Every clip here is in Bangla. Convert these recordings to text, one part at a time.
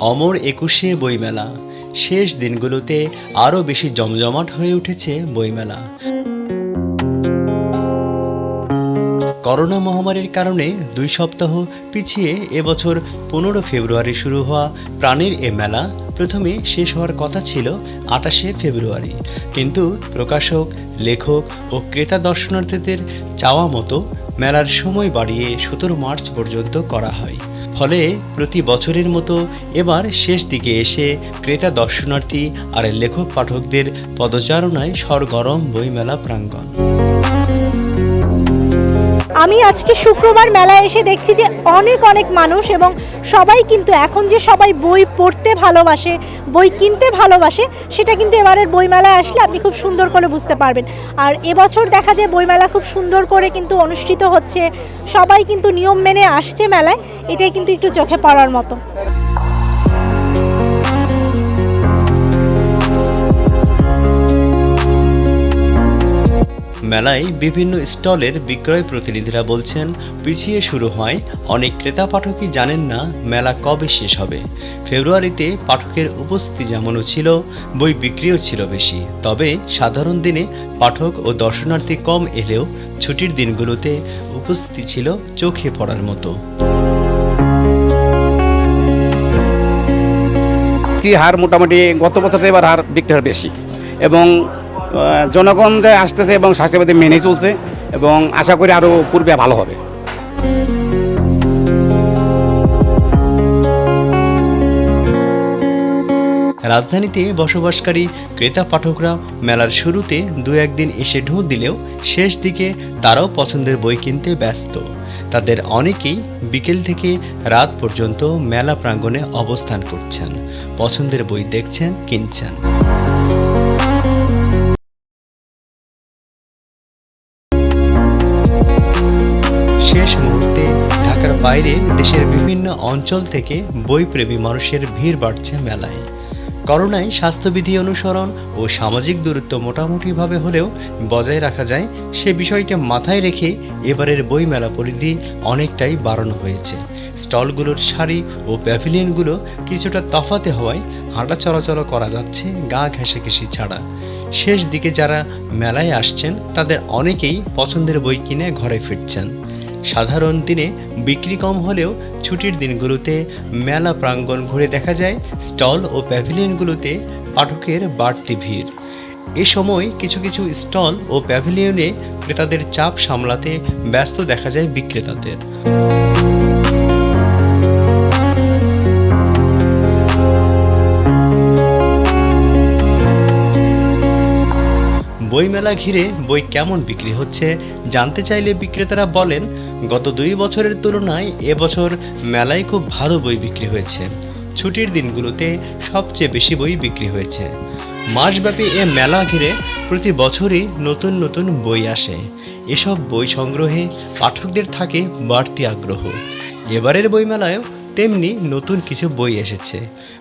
অমর একুশে বইমেলা। শেষ দিনগুলোতে আরও বেশি জমজমাট হয়ে উঠেছে বইমেলা। করোনা মহামারীর কারণে দুই সপ্তাহ পিছিয়ে এবছর পনেরো ফেব্রুয়ারি শুরু হওয়া প্রাণের এ মেলা প্রথমে শেষ হওয়ার কথা ছিল আটাশে ফেব্রুয়ারি। কিন্তু প্রকাশক, লেখক ও ক্রেতা দর্শনার্থীদের চাওয়া মতো মেলার সময় বাড়িয়ে সতেরো মার্চ পর্যন্ত করা হয়। ফলে প্রতি বছরের মতো এবার শেষ দিকে এসে ক্রেতা দর্শনার্থী আর লেখক পাঠকদের পদচারণায় সরগরম বইমেলা প্রাঙ্গণ। আমি আজকে শুক্রবার মেলায় এসে দেখছি যে অনেক অনেক মানুষ এবং সবাই কিন্তু এখন যে সবাই বই পড়তে ভালোবাসে, বই কিনতে ভালোবাসে, সেটা কিন্তু এবারের বইমেলায় আসলে আপনি খুব সুন্দর করে বুঝতে পারবেন। আর এবছর দেখা যায় বইমেলা খুব সুন্দর করে কিন্তু অনুষ্ঠিত হচ্ছে। সবাই কিন্তু নিয়ম মেনে আসছে মেলায়, এটাই কিন্তু একটু চোখে পড়ার মতো। মেলায় বিভিন্ন স্টলের বিক্রয় প্রতিনিধিরা বলছেন, পিছিয়ে শুরু হয়। অনেক ক্রেতা পাঠকই জানেন না মেলা কবে শেষ হবে। ফেব্রুয়ারিতে পাঠকের উপস্থিতি যেমনও ছিল, বই বিক্রিও ছিল বেশি। তবে সাধারণ দিনে পাঠক ও দর্শনার্থী কম এলেও ছুটির দিনগুলোতে উপস্থিতি ছিল চোখে পড়ার মতো। হার মোটামুটি গত বছর এবার হার বিক্রি হার বেশি। এবং জনগণ যে আসতেছে এবং স্বাস্থ্যবাদী মেনে চলছে এবং আশা করি আরও পূর্বে ভালো হবে। রাজধানীতে বসবাসকারী ক্রেতা পাঠকরা মেলার শুরুতে দু একদিন এসে ঢু দিলেও শেষ দিকে তারাও পছন্দের বই কিনতে ব্যস্ত। তাদের অনেকেই বিকেল থেকে রাত পর্যন্ত মেলা প্রাঙ্গণে অবস্থান করছেন, পছন্দের বই দেখছেন, কিনছেন। বাইরে দেশের বিভিন্ন অঞ্চল থেকে বইপ্রেমী মানুষের ভিড় বাড়ছে মেলায়। করোনায় স্বাস্থ্যবিধি অনুসরণ ও সামাজিক দূরত্ব মোটামুটিভাবে হলেও বজায় রাখা যায়, সে বিষয়টা মাথায় রেখে এবারের বইমেলা পরিধি অনেকটাই বাড়ানো হয়েছে। স্টলগুলোর সারি ও প্যাভিলিয়নগুলো কিছুটা তফাতে হওয়ায় হাঁটা চলাচল করা যাচ্ছে গা ঘেঁষাঘেঁষি ছাড়া। শেষ দিকে যারা মেলায় আসছেন, তাদের অনেকেই পছন্দের বই কিনে ঘরে ফিরছেন। সাধারণ দিনে বিক্রি কম হলেও ছুটির দিনগুলোতে মেলা প্রাঙ্গণ ঘুরে দেখা যায়, স্টল ও প্যাভিলিয়নগুলোতে পাঠকের বাড়তি ভিড়। এ সময় কিছু কিছু স্টল ও প্যাভিলিয়নে ক্রেতাদের চাপ সামলাতে ব্যস্ত দেখা যায় বিক্রেতাদের। বইমেলা ঘিরে বই কেমন বিক্রি হচ্ছে জানতে চাইলে বিক্রেতারা বলেন, গত দুই বছরের তুলনায় এবছর মেলায় খুব ভালো বই বিক্রি হয়েছে। ছুটির দিনগুলোতে সবচেয়ে বেশি বই বিক্রি হয়েছে। মাসব্যাপী এ মেলা ঘিরে প্রতি বছরই নতুন নতুন বই আসে। এসব বই সংগ্রহে পাঠকদের থাকে বাড়তি আগ্রহ। এবারের বইমেলায়ও তেমনি নতুন কিছু বই এসেছে।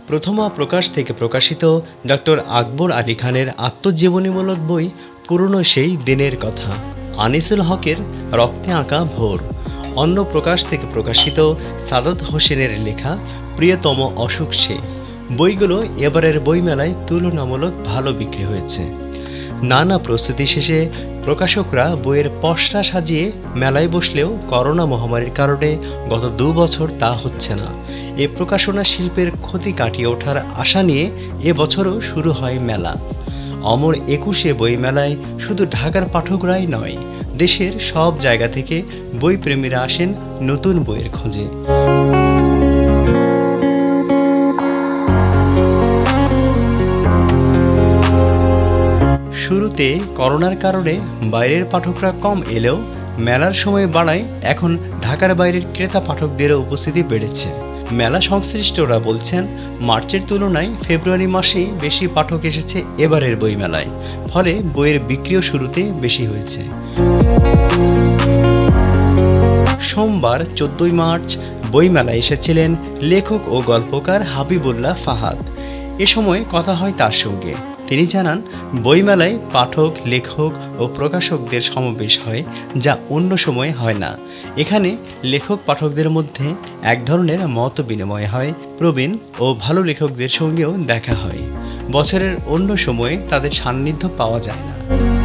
প্রথমা প্রকাশ থেকে প্রকাশিত ডক্টর আকবর আলী খানের আত্মজীবনীমূলক বই পুরনো সেই দিনের কথা। আনিসুল হকের রক্তে আঁকা ভোর। অন্য প্রকাশ থেকে প্রকাশিত সাদত হোসেনের লেখা প্রিয়তম অসুখ সে। বইগুলো এবারের বইমেলায় তুলনামূলক ভালো বিক্রি হয়েছে। নানা প্রস্তুতি শেষে প্রকাশকরা বইয়ের পসরা সাজিয়ে মেলায় বসলেও করোনা মহামারীর কারণে গত দু বছর তা হচ্ছে না। এ প্রকাশনা শিল্পের ক্ষতি কাটিয়ে ওঠার আশা নিয়ে এবছরও শুরু হয় মেলা। অমর একুশে বইমেলায় শুধু ঢাকার পাঠকরাই নয়, দেশের সব জায়গা থেকে বইপ্রেমীরা আসেন নতুন বইয়ের খোঁজে। শুরুতে করোনার কারণে বাইরের পাঠকরা কম এলেও মেলার সময় বাড়ায় এখন ঢাকার বাইরের ক্রেতা পাঠকদেরও উপস্থিতি বেড়েছে। মেলা সংশ্লিষ্টরা বলছেন, মার্চের তুলনায় ফেব্রুয়ারি মাসেই বেশি পাঠক এসেছে এবারের বইমেলায়, ফলে বইয়ের বিক্রিও শুরুতে বেশি হয়েছে। সোমবার চোদ্দই মার্চ বইমেলায় এসেছিলেন লেখক ও গল্পকার হাবিবুল্লাহ ফাহাদ। এ সময় কথা হয় তার সঙ্গে। তিনি জানান, বইমেলায় পাঠক, লেখক ও প্রকাশকদের সমাবেশ হয় যা অন্য সময়ে হয় না। এখানে লেখক পাঠকদের মধ্যে এক ধরনের মত বিনিময় হয়। প্রবীণ ও ভালো লেখকদের সঙ্গেও দেখা হয়। বছরের অন্য সময়ে তাদের সান্নিধ্য পাওয়া যায় না।